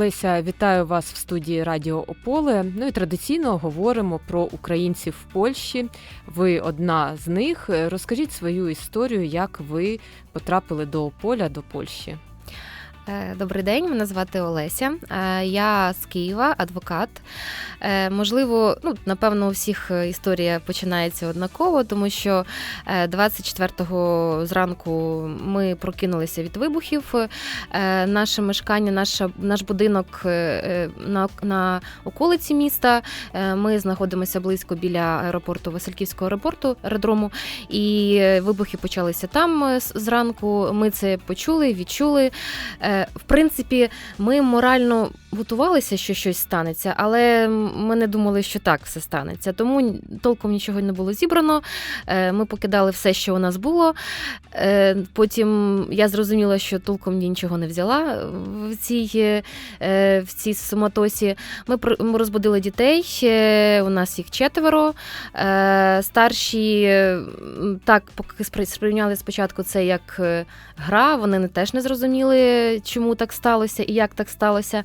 Олеся, вітаю вас в студії Радіо Ополе. Ну і традиційно говоримо про українців в Польщі. Ви одна з них. Розкажіть свою історію, як ви потрапили до Ополя, до Польщі. Е, Добрий день, мене звати Олеся. Е, Я з Києва, адвокат. Е, Можливо, ну напевно, у всіх історія починається однаково, тому що е, 24-го зранку ми прокинулися від вибухів. Наше мешкання, наша, наш будинок на, на околиці міста. Ми знаходимося близько біля аеропорту Васильківського аеропорту аеродрому, і вибухи почалися там зранку. Ми це почули, відчули. Е, В принципі, ми морально готувалися, що щось станеться, але ми не думали, що так все станеться. Тому толком нічого не було зібрано. Е, Ми покидали все, що у нас було. Е, Потім я зрозуміла, що толком нічого не взяла в цій, е, в цій суматосі. Ми розбудили дітей. У нас їх четверо. Старші так поки спри- сприйняли спочатку це як гра. Вони теж не зрозуміли, чому так сталося і як так сталося.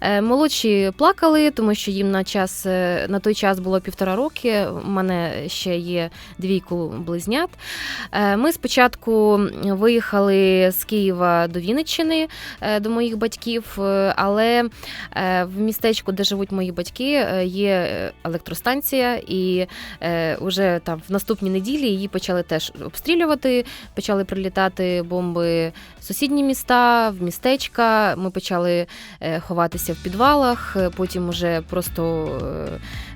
Е, Молодші плакали, тому що їм на час е, на той час було півтора роки. У мене ще є двійку близнят. Е, Ми спочатку виїхали з Києва до Вінниччини до моїх батьків, але в містечку, де живуть мої батьки, є електростанція, і вже там в наступній неділі її почали теж обстрілювати. Почали прилітати бомби в сусідні міста, в містечка. Ми почали е, ховатися в підвалах, е, потім уже просто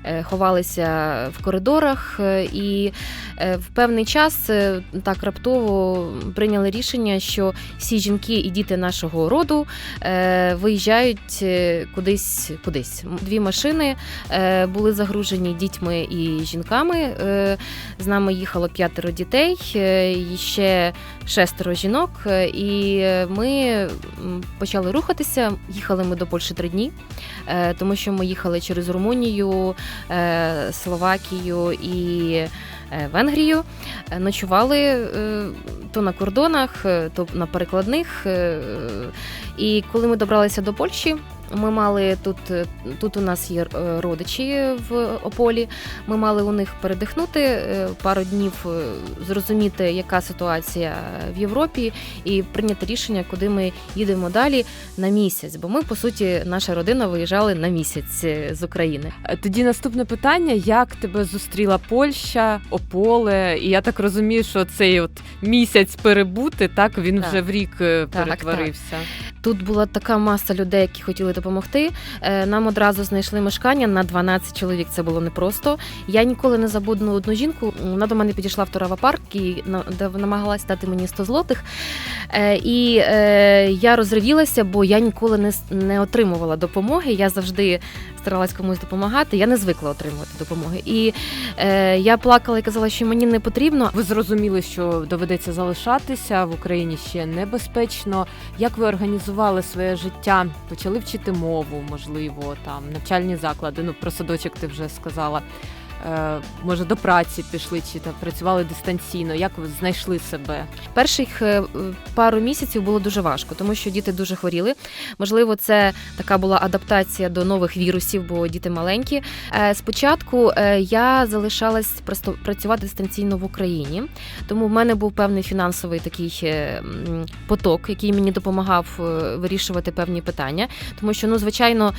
е, ховалися в коридорах. е, І е, в певний час е, так раптово прийняли рішення, що всі жінки і діти нашого роду е, виїжджають е, кудись кудись. Дві машини е, були загружені дітьми і жінками. Е, З нами їхало п'ятеро дітей, е, і ще шестеро жінок. е, І ми почали рухатися. Їхали ми до Польщі три дні, е, тому що ми їхали через Румунію, е, Словакію і е, Венгрію. Е, Ночували е, то на кордонах, е, то на перекладних. е, І коли ми добралися до Польщі, ми мали тут, е, тут у нас є е, родичі в Ополі. Ми мали у них передихнути е, пару днів, зрозуміти, яка ситуація в Європі, і прийняти рішення, куди ми їдемо далі на місяць. Бо ми, по суті, наша родина виїжджали на місяць з України. Тоді наступне питання: як тебе зустріла Польща, Ополе? І я так розумію, що цей от місяць перебути, так він Так. вже в рік Так, перетворився. Тут була така маса людей, які хотіли допомогти. Е, Нам одразу знайшли мешкання на 12 чоловік. Це було непросто. Я ніколи не забуду одну жінку. Вона до мене підійшла в Турава парк і намагалась дати мені 100 злотих. Е, І е, я розривілася, бо я ніколи не отримувала допомоги. Я завжди старалась комусь допомагати. Я не звикла отримувати допомоги. І е, я плакала і казала, що мені не потрібно. Ви зрозуміли, що доведеться залишатися в Україні ще небезпечно. Як ви організували своє життя? Почали вчити мову, можливо, там навчальні заклади. Ну про садочок ти вже сказала. Е, може, до праці пішли чи там працювали дистанційно? Як ви знайшли себе? Перших е, пару місяців було дуже важко, тому що діти дуже хворіли. Можливо, це така була адаптація до нових вірусів, бо діти маленькі. Е, Спочатку я залишалась просто працювати дистанційно в Україні, тому в мене був певний фінансовий такий поток, який мені допомагав вирішувати певні питання. Тому що, ну, звичайно,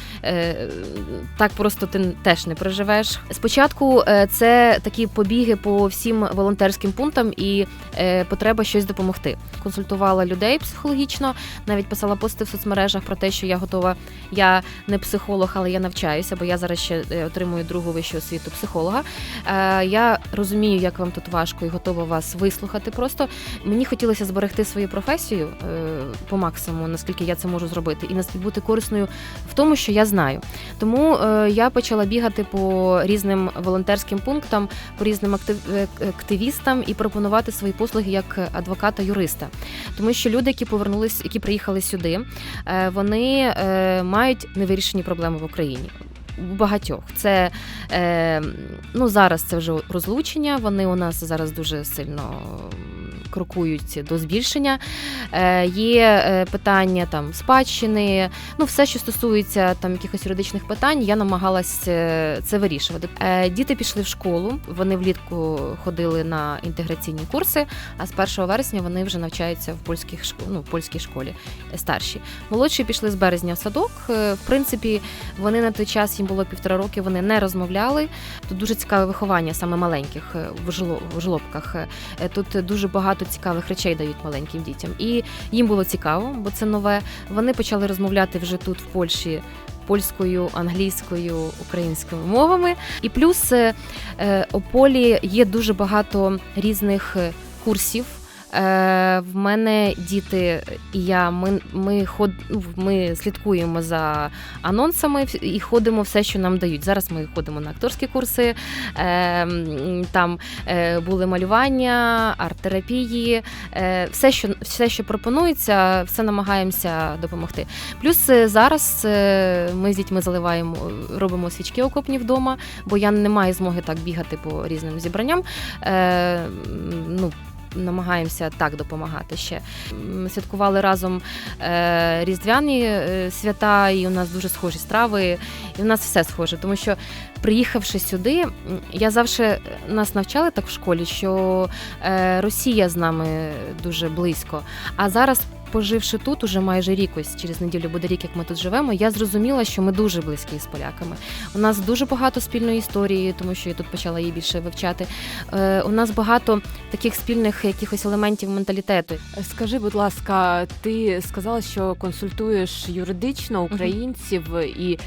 так просто ти теж не проживеш. Спочатку е, це такі побіги по всім волонтерським пунктам і е, потреба щось допомогти. Консультувала людей психологічно, навіть писала пости в соцмережах про те, що я готова. Я не психолог, але я навчаюся, бо я зараз ще е, отримую другу вищу освіту психолога. Я розумію, як вам тут важко і готова вас вислухати. Просто мені хотілося зберегти свою професію по максимуму, наскільки я це можу зробити, і бути корисною в тому, що я знаю. Тому я почала бігати по різним волонтерським пунктам, по різним е, активістам і пропонувати свої послуги як адвоката-юриста. Тому що люди, які повернулись, які приїхали сюди, е, вони е, мають невирішені проблеми в Україні. У багатьох це ну зараз це вже розлучення. Вони у нас зараз дуже сильно крокують до збільшення. Е, Є е, питання там спадщини, ну все, що стосується там якихось юридичних питань, я намагалась е, це вирішувати. Діти пішли в школу, вони влітку ходили на інтеграційні курси, а з 1 вересня вони вже навчаються в польських школ, ну, в польській школі старші. Молодші пішли з березня в садок. В принципі, вони на той час їм було півтора роки, вони не розмовляли. Тут дуже цікаве виховання саме маленьких в жлобках. Тут дуже багато цікавих речей дають маленьким дітям. І їм було цікаво, бо це нове. Вони почали розмовляти вже тут, в Польщі. Польською, англійською, українською мовами, і плюс е, е, полі є дуже багато різних е, курсів. Е, в мене діти і я. Ми, ми, ход, ну, ми слідкуємо за анонсами і ходимо все, що нам дають. Зараз ми ходимо на акторські курси. Е, там е, були малювання, арт-терапії, е, все, що все, що пропонується, все намагаємося допомогти. Плюс е, зараз е, ми з дітьми заливаємо, робимо свічки окопні вдома, бо я не маю змоги так бігати по різним зібранням. Е, ну, Намагаємося так допомагати ще. Ми Святкували разом е, різдвяні е, свята, і у нас дуже схожі страви, і у нас все схоже, тому що приїхавши сюди, я завжди нас навчали так в школі, що е, Росія з нами дуже близько. А зараз, поживши тут, уже майже рік, ось через неділю буде рік, як ми тут живемо, я зрозуміла, що ми дуже близькі з поляками. У нас дуже багато спільної історії, тому що я тут почала її більше вивчати. Е, у нас багато таких спільних якихось елементів менталітету. Скажи, будь ласка, ти сказала, що консультуєш юридично українців і.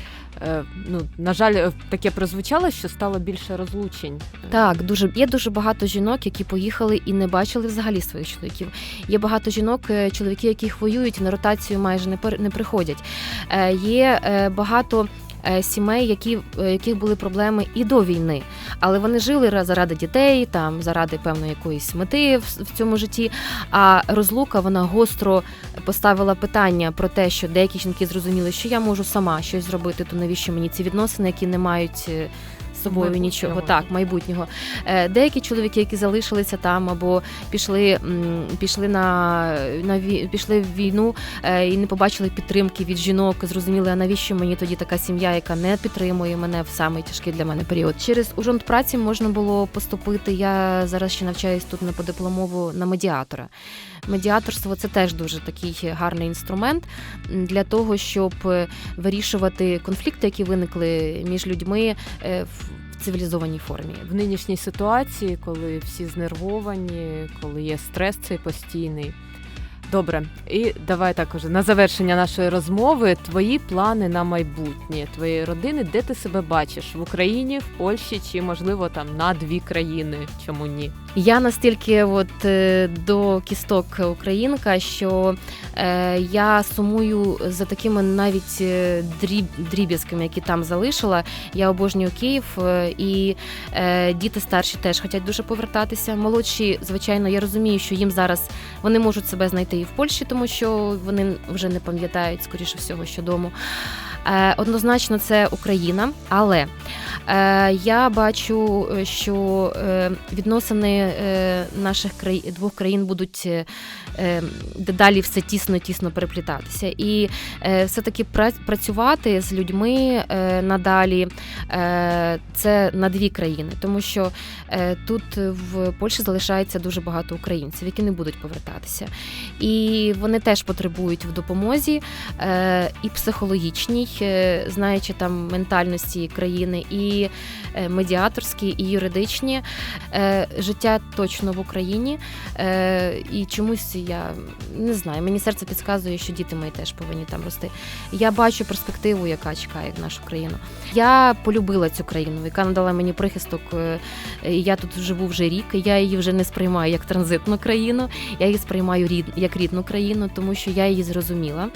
Е, Ну, на жаль, таке прозвучало, що стало більше розлучень. Так, дуже є дуже багато жінок, які поїхали і не бачили взагалі своїх чоловіків. Є багато жінок, е, чоловіки, яких воюють на ротацію майже не не приходять. Е, Є е, багато. Е, Сімей, які е, яких були проблеми і до війни, але вони жили заради дітей, там заради певної якоїсь мети в, цьому житті. А розлука вона гостро поставила питання про те, що деякі жінки зрозуміли, що я можу сама щось зробити, то навіщо мені ці відносини, які не мають е, собою Майбутнього. нічого, так майбутнього. Е, Деякі чоловіки, які залишилися там або пішли, пішли на, на пішли в війну е, і не побачили підтримки від жінок, зрозуміли, а навіщо мені тоді така сім'я, яка не підтримує мене в самий тяжкий для мене період. Через ужонт праці можна було поступити. Я зараз ще навчаюсь тут на подипломову на медіатора. Медіаторство це теж дуже такий гарний інструмент для того, щоб е, вирішувати конфлікти, які виникли між людьми в цивілізованій формі. В нинішній ситуації, коли всі знервовані, коли є стрес цей постійний. Добре, і давай також на завершення нашої розмови. Твої плани на майбутнє, твоєї родини, де ти себе бачиш в Україні, в Польщі чи можливо там на дві країни? Чому ні? Я настільки от е, до кісток українка, що е, я сумую за такими навіть е, дріб, дріб'язками, які там залишила. Я обожнюю Київ, е, і е, діти старші теж хочуть дуже повертатися. Молодші, звичайно, я розумію, що їм зараз вони можуть себе знайти і в Польщі, тому що вони вже не пам'ятають, скоріше всього, що дому. Е, Однозначно, це Україна, але е, я бачу, е, що відносини наших двох країн будуть е, е, дедалі все тісно тісно переплітатися. І е, все-таки працювати з людьми надалі це на дві країни, тому що тут в Польщі залишається дуже багато українців, які не будуть повертатися. І вони теж потребують в допомозі і психологічній, знаючи там ментальності країни, і е, медіаторські, і юридичні. Е, Життя точно в Україні. Е, І чомусь я не знаю, мені серце підказує, що діти мої теж повинні там рости. Я бачу перспективу, яка чекає нашу країну. Я полюбила цю країну, яка надала мені прихисток. е, Я тут живу вже рік. Я її вже не сприймаю як транзитну країну. Я її сприймаю рід, як рідну країну, тому що я її зрозуміла.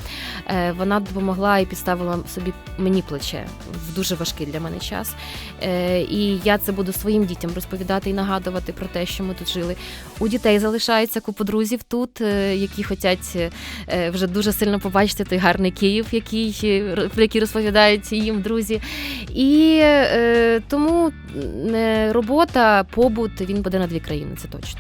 Е, Вона допомогла і підставила собі мені плече в дуже важкий для мене час. Е, І я це буду своїм дітям розповідати і нагадувати про те, що ми тут жили. У дітей залишається купа друзів тут, е, які хочуть е, вже дуже сильно побачити той гарний Київ, який, ро- про який розповідають їм друзі. І тому робота, побут він буде на дві країни, це точно.